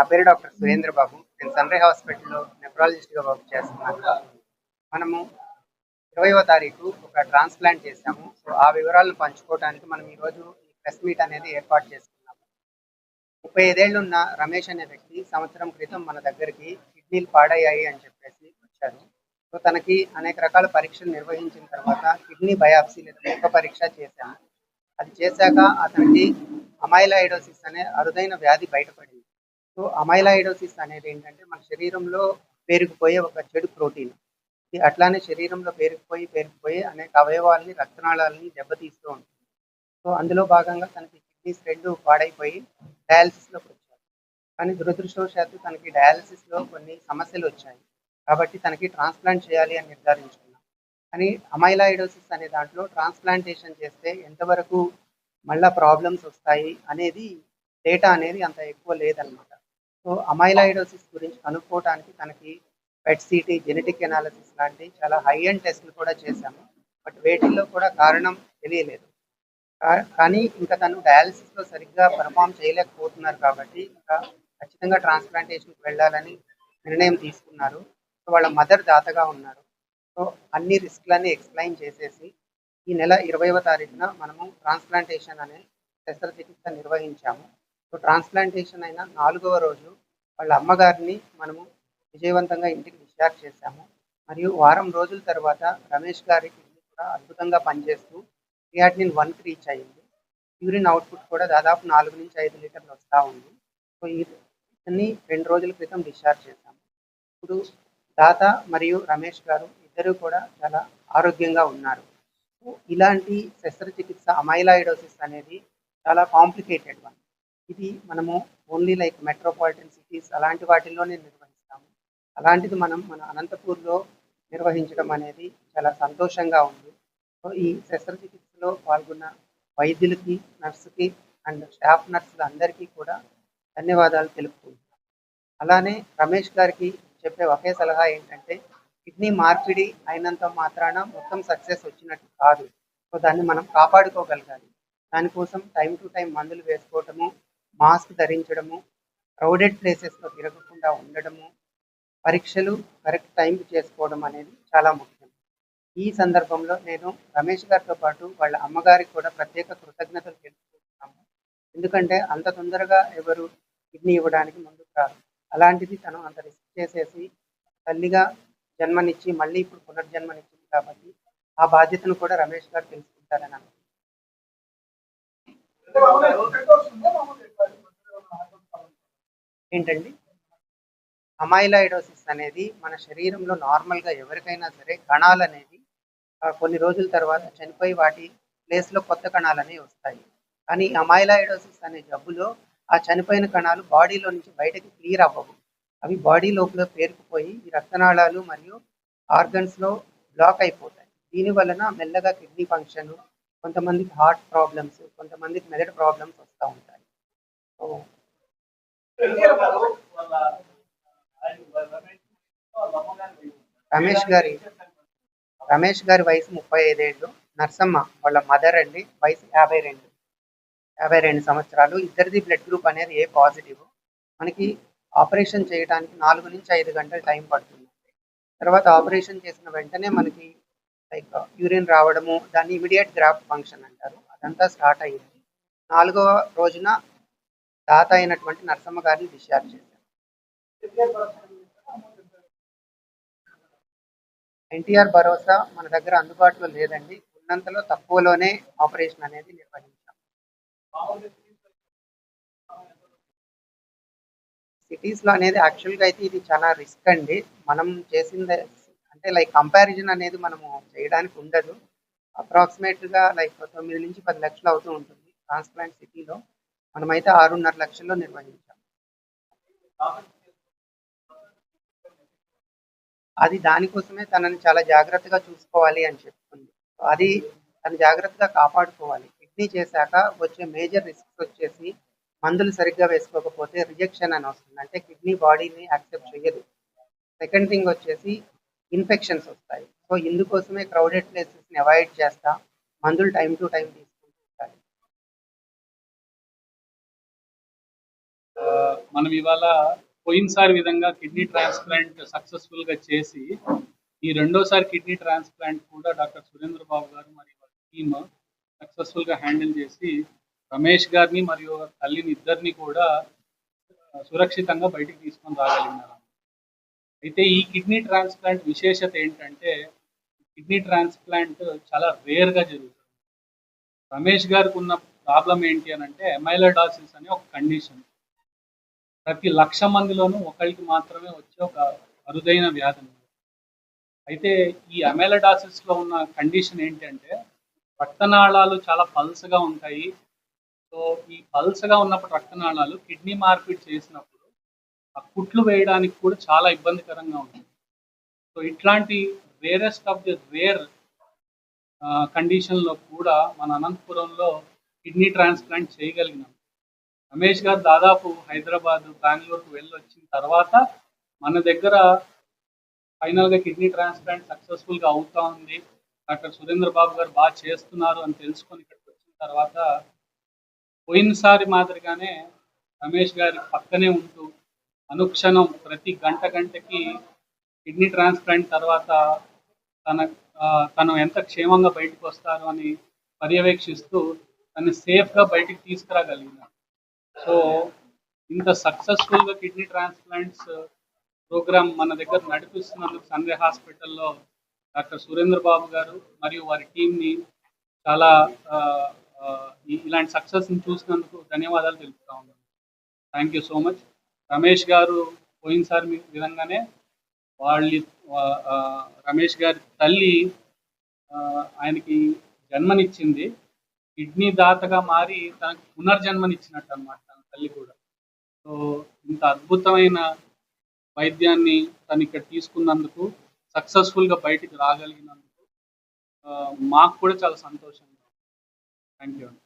నా పేరు డాక్టర్ సురేంద్ర బాబు. నేను సన్రే హాస్పిటల్లో నెఫ్రాలజిస్ట్గా వర్క్ చేస్తున్నాను. మనము ఇరవైవ తారీఖు ఒక ట్రాన్స్ప్లాంట్ చేశాము. సో ఆ వివరాలను పంచుకోవడానికి మనం ఈరోజు ఈ ప్రెస్ మీట్ అనేది ఏర్పాటు చేసుకున్నాము. ముప్పై ఐదేళ్ళు ఉన్న రమేష్ అనే వ్యక్తి సంవత్సరం క్రితం మన దగ్గరికి కిడ్నీలు పాడయ్యాయి అని చెప్పేసి వచ్చారు. సో తనకి అనేక రకాల పరీక్షలు నిర్వహించిన తర్వాత కిడ్నీ బయాప్సీ లేదా ముఖ పరీక్ష చేశాము. అది చేశాక అతనికి అమైలాయిడోసిస్ అనే అరుదైన వ్యాధి బయటపడింది. సో అమైలాయిడోసిస్ అనేది ఏంటంటే మన శరీరంలో పేరుకుపోయే ఒక చెడు ప్రోటీన్. ఇది అట్లానే శరీరంలో పేరుకుపోయి పేరుకుపోయి అనేక అవయవాల్ని రక్తనాళాలని దెబ్బతీస్తూ ఉంటుంది. సో అందులో భాగంగా తనకి కిడ్నీస్ రెండు పాడైపోయి డయాలసిస్లోకి వచ్చారు కానీ దురదృష్టవశాత్తు తనకి డయాలసిస్లో కొన్ని సమస్యలు వచ్చాయి. కాబట్టి తనకి ట్రాన్స్ప్లాంట్ చేయాలి అని నిర్ధారించుకున్నాం. కానీ అమైలాయిడోసిస్ అనే దాంట్లో ట్రాన్స్ప్లాంటేషన్ చేస్తే ఎంతవరకు మళ్ళా ప్రాబ్లమ్స్ వస్తాయి అనేది డేటా అనేది అంత ఎక్కువ లేదనమాట. సో అమైలాయిడోసిస్ గురించి కనుక్కోవడానికి తనకి పెట్ సిటీ జెనెటిక్ ఎనాలిసిస్ లాంటి చాలా హై అండ్ టెస్ట్లు కూడా చేశాము. బట్ వేటిల్లో కూడా కారణం తెలియలేదు. కానీ ఇంకా తను డయాలసిస్లో సరిగ్గా పర్ఫామ్ చేయలేకపోతున్నారు కాబట్టి ఇంకా ఖచ్చితంగా ట్రాన్స్ప్లాంటేషన్కి వెళ్ళాలని నిర్ణయం తీసుకున్నారు. సో వాళ్ళ మదర్ దాతగా ఉన్నారు. సో అన్ని రిస్క్లన్నీ ఎక్స్ప్లెయిన్ చేసేసి ఈ నెల ఇరవైవ తారీఖున మనము ట్రాన్స్ప్లాంటేషన్ అనే శస్త్రచికిత్స నిర్వహించాము. సో ట్రాన్స్ప్లాంటేషన్ అయిన నాలుగవ రోజు వాళ్ళ అమ్మగారిని మనము విజయవంతంగా ఇంటికి డిశ్చార్జ్ చేశాము. మరియు వారం రోజుల తర్వాత రమేష్ గారి కిడ్నీ కూడా అద్భుతంగా పనిచేస్తూ క్రియాటినిన్ వన్కి రీచ్ అయ్యింది. యూరిన్ అవుట్పుట్ కూడా దాదాపు నాలుగు నుంచి ఐదు లీటర్లు వస్తూ ఉంది. సో ఈ ఇతన్ని రెండు రోజుల క్రితం డిశ్చార్జ్ చేశాము. ఇప్పుడు దాత మరియు రమేష్ గారు ఇద్దరు కూడా చాలా ఆరోగ్యంగా ఉన్నారు. ఇలాంటి శస్త్రచికిత్స అమైలాయిడోసిస్ అనేది చాలా కాంప్లికేటెడ్ వన్. ఇది మనము ఓన్లీ లైక్ మెట్రోపాలిటన్ సిటీస్ అలాంటి వాటిల్లోనే నిర్వహిస్తాము. అలాంటిది మనం మన అనంతపూర్లో నిర్వహించడం అనేది చాలా సంతోషంగా ఉంది. సో ఈ శస్త్రచికిత్సలో పాల్గొన్న వైద్యులకి నర్సుకి అండ్ స్టాఫ్ నర్సులు అందరికీ కూడా ధన్యవాదాలు తెలుపుకుంటున్నాను. అలానే రమేష్ గారికి చెప్పే ఒకే సలహా ఏంటంటే కిడ్నీ మార్పిడి అయినంత మాత్రాన మొత్తం సక్సెస్ వచ్చినట్టు కాదు. సో దాన్ని మనం కాపాడుకోగలగాలి. దానికోసం టైం టు టైం మందులు వేసుకోవటము మాస్క్ ధరించడము క్రౌడెడ్ ప్లేసెస్లో తిరగకుండా ఉండడము పరీక్షలు కరెక్ట్ టైంకి చేసుకోవడం అనేది చాలా ముఖ్యం. ఈ సందర్భంలో నేను రమేష్ గారితో పాటు వాళ్ళ అమ్మగారికి కూడా ప్రత్యేక కృతజ్ఞతలు తెలుపుకుంటున్నాము ఎందుకంటే అంత తొందరగా ఎవరు కిడ్నీ ఇవ్వడానికి ముందుకు రారు. అలాంటిది తను అంత రిస్క్ చేసేసి తల్లిగా జన్మనిచ్చి మళ్ళీ ఇప్పుడు పునర్జన్మనిచ్చింది కాబట్టి ఆ బాధ్యతను కూడా రమేష్ గారు తెలుసుకుంటారని అనుకుంటున్నాను. ఏంటండి? అమైలాయిడోసిస్ అనేది మన శరీరంలో నార్మల్గా ఎవరికైనా సరే కణాలు అనేవి కొన్ని రోజుల తర్వాత చనిపోయి వాటి ప్లేస్లో కొత్త కణాలు అనేవి వస్తాయి. కానీ అమైలాయిడోసిస్ అనే జబ్బులో ఆ చనిపోయిన కణాలు బాడీలో నుంచి బయటకి క్లియర్ అవ్వవు. అవి బాడీ లోపల పేరుకుపోయి రక్తనాళాలు మరియు ఆర్గన్స్లో బ్లాక్ అయిపోతాయి. దీని వలన మెల్లగా కిడ్నీ ఫంక్షన్ కొంతమందికి హార్ట్ ప్రాబ్లమ్స్ కొంతమందికి మెదడు ప్రాబ్లమ్స్ వస్తూ ఉంటాయి. సో రమేష్ గారి రమేష్ గారి వయసు ముప్పై ఐదేళ్ళు నర్సమ్మ వాళ్ళ మదర్ అండి వయసు యాభై రెండు యాభై రెండు సంవత్సరాలు. ఇద్దరిది బ్లడ్ గ్రూప్ అనేది ఏ పాజిటివ్? మనకి ఆపరేషన్ చేయడానికి నాలుగు నుంచి ఐదు గంటలు టైం పడుతుంది. తర్వాత ఆపరేషన్ చేసిన వెంటనే మనకి లైక్ యూరిన్ రావడము దాన్ని ఇమీడియట్ గ్రాఫ్ ఫంక్షన్ అంటారు. అదంతా స్టార్ట్ అయ్యింది. నాలుగవ రోజున తాత అయినటువంటి నరసమ్మ గారిని డిశ్చార్జ్ చేశారు. ఎన్టీఆర్ భరోసా మన దగ్గర అందుబాటులో లేదండి. ఉన్నంతలో తక్కువలోనే ఆపరేషన్ అనేది నిర్వహించాం. సిటీస్లో అనేది యాక్చువల్గా అయితే ఇది చాలా రిస్క్ అండి. మనం చేసింది అంటే లైక్ కంపారిజన్ అనేది మనము చేయడానికి ఉండదు. అప్రాక్సిమేట్గా లైక్ తొమ్మిది నుంచి పది లక్షలు అవుతూ ఉంటుంది ట్రాన్స్ప్లాంట్ సిటీలో. మనమైతే ఆరున్నర లక్షల్లో నిర్వహించాం. అది దానికోసమే తనని చాలా జాగ్రత్తగా చూసుకోవాలి అని చెప్తుంది. అది తను జాగ్రత్తగా కాపాడుకోవాలి. కిడ్నీ చేశాక వచ్చే మేజర్ రిస్క్స్ వచ్చేసి మందులు సరిగ్గా వేసుకోకపోతే రిజెక్షన్ అని వస్తుంది. అంటే కిడ్నీ బాడీని యాక్సెప్ట్ చేయదు. సెకండ్ థింగ్ వచ్చేసి ఇన్ఫెక్షన్స్ వస్తాయి. సో ఇందుకోసమే క్రౌడెడ్ ప్లేసెస్ని అవాయిడ్ చేస్తా. మందులు టైం టు టైం తీసుకుంటూ మనం ఇవాళ పోయినసారి విధంగా కిడ్నీ ట్రాన్స్ప్లాంట్ సక్సెస్ఫుల్గా చేసి ఈ రెండోసారి కిడ్నీ ట్రాన్స్ప్లాంట్ కూడా డాక్టర్ సురేంద్ర బాబు గారు మరియు వారి టీమ్ సక్సెస్ఫుల్గా హ్యాండిల్ చేసి రమేష్ గారిని మరియు తల్లిని ఇద్దరిని కూడా సురక్షితంగా బయటికి తీసుకొని రాగలిగినారు. అయితే ఈ కిడ్నీ ట్రాన్స్ప్లాంట్ విశేషత ఏంటంటే కిడ్నీ ట్రాన్స్ప్లాంట్ చాలా రేర్గా జరుగుతుంది. రమేష్ గారికి ఉన్న ప్రాబ్లం ఏంటి అని అంటే ఎమైలడాసిస్ అనే ఒక కండిషన్ ప్రతి లక్ష మందిలోనూ ఒకరికి మాత్రమే వచ్చే ఒక అరుదైన వ్యాధి. అయితే ఈ అమెలడాసిస్లో ఉన్న కండిషన్ ఏంటంటే రక్తనాళాలు చాలా పల్సగా ఉంటాయి. సో ఈ పల్సగా ఉన్నప్పుడు రక్తనాళాలు కిడ్నీ మార్పిడి చేసినప్పుడు ఆ కుట్లు వేయడానికి కూడా చాలా ఇబ్బందికరంగా ఉంటుంది. సో ఇట్లాంటి రేరెస్ట్ ఆఫ్ ది రేర్ కండిషన్లో కూడా మన అనంతపురంలో కిడ్నీ ట్రాన్స్ప్లాంట్ చేయగలిగినాం. రమేష్ గారు దాదాపు హైదరాబాద్ బెంగళూరుకు వెళ్ళి వచ్చిన తర్వాత మన దగ్గర ఫైనల్గా కిడ్నీ ట్రాన్స్ప్లాంట్ సక్సెస్ఫుల్గా అవుతా ఉంది. డాక్టర్ సురేంద్ర బాబు గారు బాగా చేస్తున్నారు అని తెలుసుకొని ఇక్కడికి వచ్చిన తర్వాత పోయినసారి మాదిరిగానే రమేష్ గారి పక్కనే ఉంటూ అనుక్షణం ప్రతి గంట గంటకి కిడ్నీ ట్రాన్స్ప్లాంట్ తర్వాత తన తను ఎంత క్షేమంగా బయటకు వస్తారు అని పర్యవేక్షిస్తూ తను సేఫ్గా బయటికి తీసుకురాగలిగినాడు. సో ఇంత సక్సెస్ఫుల్గా కిడ్నీ ట్రాన్స్ప్లాంట్స్ ప్రోగ్రామ్ మన దగ్గర నడిపిస్తున్నందుకు సంజయ్ హాస్పిటల్లో డాక్టర్ సురేంద్ర బాబు గారు మరియు వారి టీంని చాలా uh, uh, ఇలాంటి సక్సెస్ని చూసినందుకు ధన్యవాదాలు తెలుపుతా ఉన్నాను. Thank you so much Ramesh గారు పోయినసారి మీ విధంగానే వాళ్ళ uh, రమేష్ గారి తల్లి ఆయనకి జన్మనిచ్చింది. కిడ్నీ దాతగా మారి తనకు పునర్జన్మనిచ్చినట్టు అనమాట తన తల్లి కూడా. సో ఇంత అద్భుతమైన వైద్యాన్ని తను ఇక్కడ తీసుకున్నందుకు సక్సెస్ఫుల్గా బయటికి రాగలిగినందుకు మాకు కూడా చాలా సంతోషంగా థ్యాంక్ యూ అండి.